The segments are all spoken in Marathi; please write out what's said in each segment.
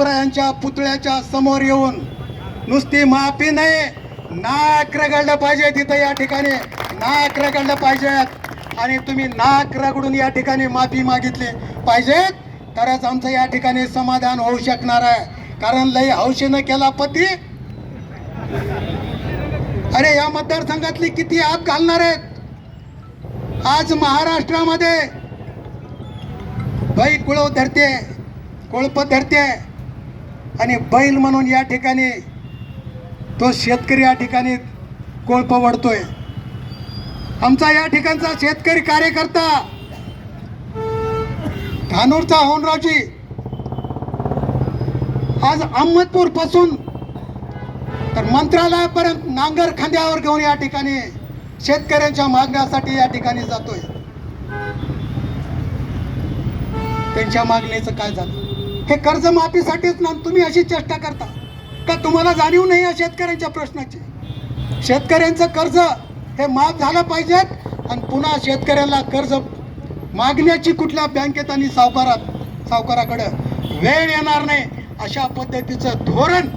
शिवरायांच्या पुतळ्याच्या समोर येऊन नुसती माफी नाही नाक रगडलं पाहिजे तिथं या ठिकाणी नाक रगडलं पाहिजेत आणि तुम्ही नाक रगडून या ठिकाणी माफी मागितली पाहिजेत तरच आमचं या ठिकाणी समाधान होऊ शकणार आहे. कारण लई हौशीनं केला पती. अरे या मतदारसंघातली किती आप घालणार आहेत? आज महाराष्ट्रामध्ये. बाई कुळव धरते कोळप धरते. आणि बैल म्हणून या ठिकाणी तो शेतकरी या ठिकाणी कोळप वडतोय आमचा या ठिकाणचा शेतकरी कार्यकर्ता धानूरचा होनरावजी आज अहमदपूरपासून तर मंत्रालयापर्यंत नांगर खांद्यावर घेऊन या ठिकाणी शेतकऱ्यांच्या मागण्यासाठी या ठिकाणी जातोय. त्यांच्या मागणीचं काय झालं? हे कर्जमाफीसाठीच ना तुम्ही अशी चेष्टा करता. का तुम्हाला जाणीव नाही या शेतकऱ्यांच्या प्रश्नाची? शेतकऱ्यांचं कर्ज हे माफ झालं पाहिजेत आणि पुन्हा शेतकऱ्याला कर्ज मागण्याची कुठल्या बँकेत आणि सावकारात सावकाराकडं वेळ येणार नाही अशा पद्धतीचं धोरण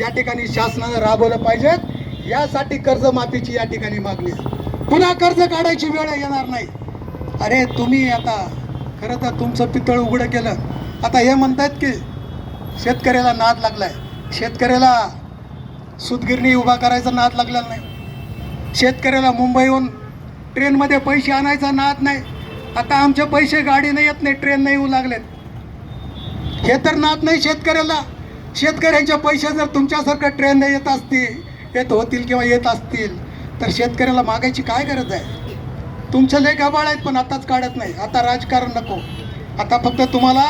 या ठिकाणी शासनानं राबवलं पाहिजेत. यासाठी कर्जमाफीची या ठिकाणी मागणी पुन्हा कर्ज काढायची वेळ येणार नाही. अरे तुम्ही आता खरं तर तुमचं पितळ उघडं केलं. आता हे म्हणतात की शेतकऱ्याला नाद लागलाय. शेतकऱ्याला सुतगिरणी उभा करायचा नाद लागलेला नाही. शेतकऱ्याला मुंबईहून ट्रेनमध्ये पैसे आणायचा नाद नाही. आता आमचे पैसे गाडी नाही येत नाही ट्रेन नाही येऊ लागलेत. हे तर नाद नाही शेतकऱ्याला. शेतकऱ्यांचे पैसे जर तुमच्यासारखं ट्रेनने येत असतील येत होतील किंवा येत असतील तर शेतकऱ्याला मागायची काय गरज आहे? तुमचं लय गबाळ आहेत पण आताच काढत नाही. आता राजकारण नको. आता फक्त तुम्हाला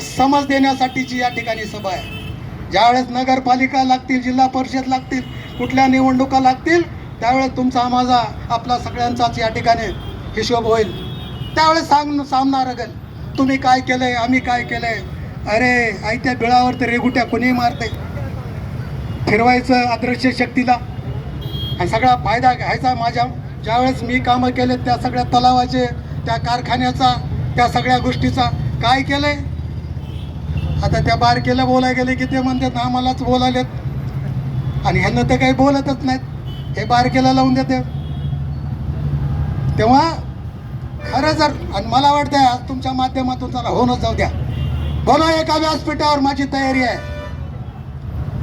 समज देण्यासाठीची या ठिकाणी सभा आहे. ज्यावेळेस नगरपालिका लागतील जिल्हा परिषद लागतील कुठल्या निवडणुका लागतील त्यावेळेस तुमचा माझा आपला सगळ्यांचाच या ठिकाणी हिशोब होईल. त्यावेळेस सांग सामना रगल तुम्ही काय केलंय आम्ही काय केलंय? अरे आयत्या बिळावर तर रेगुट्या कोणीही मारते फिरवायचं अदृश्य शक्तीला. आणि सगळा फायदा घ्यायचा माझ्या ज्यावेळेस मी कामं केले त्या सगळ्या तलावाचे त्या कारखान्याचा त्या सगळ्या गोष्टीचा. काय केलंय? आता त्या बारकेला बोलाय गेले की ते म्हणतात आम्हालाच बोलायलेत आणि ह्यांना ते काही बोलतच नाहीत. हे बारकेला लावून देते. तेव्हा खरं जर आणि मला वाटतंय आज तुमच्या माध्यमातून चला होणच जाऊ द्या. बोला एका व्यासपीठावर माझी तयारी आहे.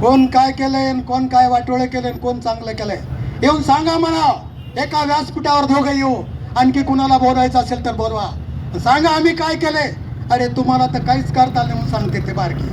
कोण काय केलंय आणि कोण काय वाटोळं केलंय कोण चांगलं केलंय. येऊन सांगा म्हणा एका व्यासपीठावर दोघं येऊ. आणखी कुणाला बोलायचं असेल तर बोलवा. सांगा आम्ही काय केलंय. अरे तुम्हाला तर काहीच करता नाही म्हणून सांगते ते बारकी.